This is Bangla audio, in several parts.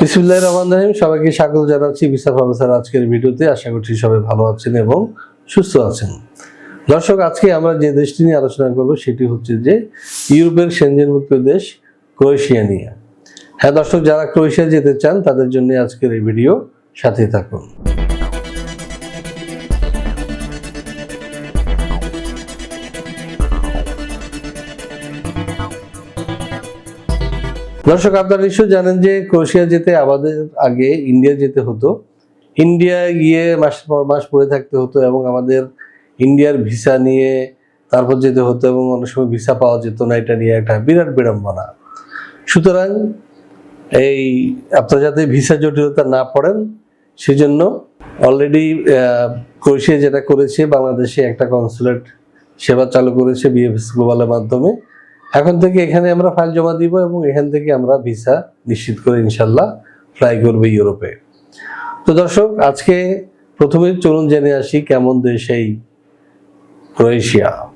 বিসমুল্লাহ রহমান রাহিম। সবাইকে স্বাগত জানাচ্ছি আজকের ভিডিওতে। আশা করছি সবাই ভালো আছেন এবং সুস্থ আছেন। দর্শক, আজকে আমরা যে দেশটি নিয়ে আলোচনা করব সেটি হচ্ছে যে ইউরোপের সেনজেনভুক্ত দেশ ক্রোয়েশিয়া নিয়ে। হ্যাঁ দর্শক, যারা ক্রোয়েশিয়া যেতে চান তাদের জন্য আজকের এই ভিডিও সাথে থাকুন। দর্শক, আপনারা নিশ্চয় জানেন যে ক্রোয়েশিয়া যেতে আমাদের আগে ইন্ডিয়া যেতে হতো। ইন্ডিয়া গিয়ে মাস পর মাস পড়ে থাকতে হতো এবং আমাদের ইন্ডিয়ার ভিসা নিয়ে তারপর যেতে হতো এবং অনেক সময় ভিসা পাওয়া যেত না, এটা নিয়ে একটা বিরাট বিড়ম্বনা। সুতরাং এই আপনারা যাতে ভিসা জটিলতা না পড়েন, সেজন্য অলরেডি ক্রোয়েশিয়া যেটা করেছে, বাংলাদেশে একটা কনসুলেট সেবা চালু করেছে বিএফএস গ্লোবালের মাধ্যমে। এখন থেকে এখানে আমরা ফাইল জমা দিব এবং এখান থেকে আমরা ভিসা নিশ্চিত করে ইনশাল্লাহ ফ্লাই করবে ইউরোপে। তো দর্শক, আজকে প্রথমে চলুন জেনে আসি কেমন দেশ এই ক্রোয়েশিয়া।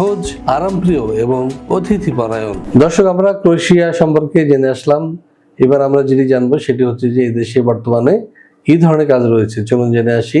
সহজ, আরামপ্রিয় এবং অতিথি পরায়ণ দর্শক, আমরা ক্রোয়েশিয়া সম্পর্কে জেনে আসলাম। এবার আমরা যেটি জানব সেটি হচ্ছে যে এই দেশে বর্তমানে কি ধরনের কাজ রয়েছে? চলুন জেনে আসি।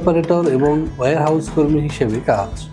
অপারেটর এবং ওয়্যার হাউস কর্মী হিসেবে কাজ।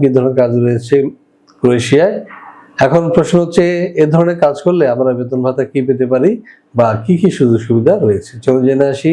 কি ধরনের কাজ রয়েছে ক্রোয়েশিয়ায়? এখন প্রশ্ন হচ্ছে, এ ধরনের কাজ করলে আমরা বেতন ভাতা কি পেতে পারি বা কি কি সুযোগ সুবিধা রয়েছে? চলো জেনে আসি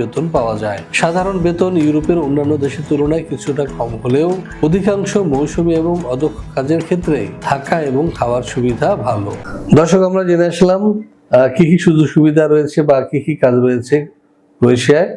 বেতন পাওয়া যায়। সাধারণ বেতন ইউরোপের অন্যান্য দেশের তুলনায় কিছুটা কম হলেও অধিকাংশ মৌসুমী এবং অদক্ষ কাজের ক্ষেত্রে থাকা এবং খাওয়ার সুবিধা ভালো। দর্শক, আমরা জেনে আসলাম কি কি সুযোগ সুবিধা রয়েছে বা কি কি কাজ রয়েছে ক্রোয়েশিয়ায়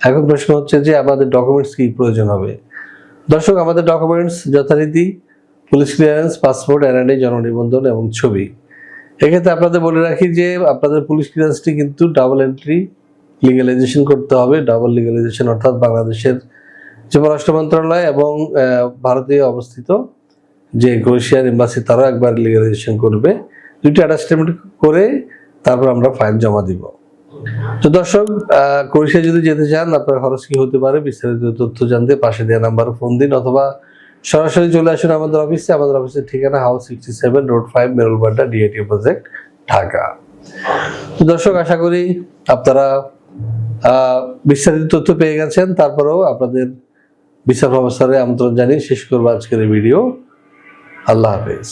এখন প্রশ্ন হচ্ছে যে আমাদের ডকুমেন্টস কি প্রয়োজন হবে? দর্শক, আমাদের ডকুমেন্টস যথারীতি পুলিশ ক্লিয়ারেন্স পাসপোর্ট এনআইডি জন্মনিবন্ধন এবং ছবি। এক্ষেত্রে আপনাদের বলে রাখি যে আপনাদের পুলিশ ক্লিয়ারেন্সটি কিন্তু ডাবল এন্ট্রি লিগালাইজেশন করতে হবে ডাবল লিগালাইজেশন অর্থাৎ বাংলাদেশের যে পররাষ্ট্র মন্ত্রণালয় এবং আহ, ভারতে অবস্থিত যে ক্রোয়েশিয়ার এম্বাসি তারাও একবার লিগালাইজেশন করবে। দুইটি অ্যাটাচমেন্ট করে তারপর আমরা ফাইল জমা দিব। তো দর্শক ক্রোয়েশিয়া যদি যেতে চান আপনার খরচ কি হতে পারে? বিস্তারিত তথ্য জানতে পাশে দেওয়া নাম্বারে ফোন দিন অথবা সরাসরি চলে আসুন আমাদের অফিসে আমাদের অফিসের ঠিকানা house sixty seven road five Merul Badda DAT project Dhaka তো দর্শক আশা করি আপনারা বিস্তারিত তথ্য পেয়ে গেছেন, তারপরেও আপনাদের বিচার ব্যবস্থার আমন্ত্রণ জানিয়ে শেষ করব আজকের ভিডিও। আল্লাহ হাফেজ।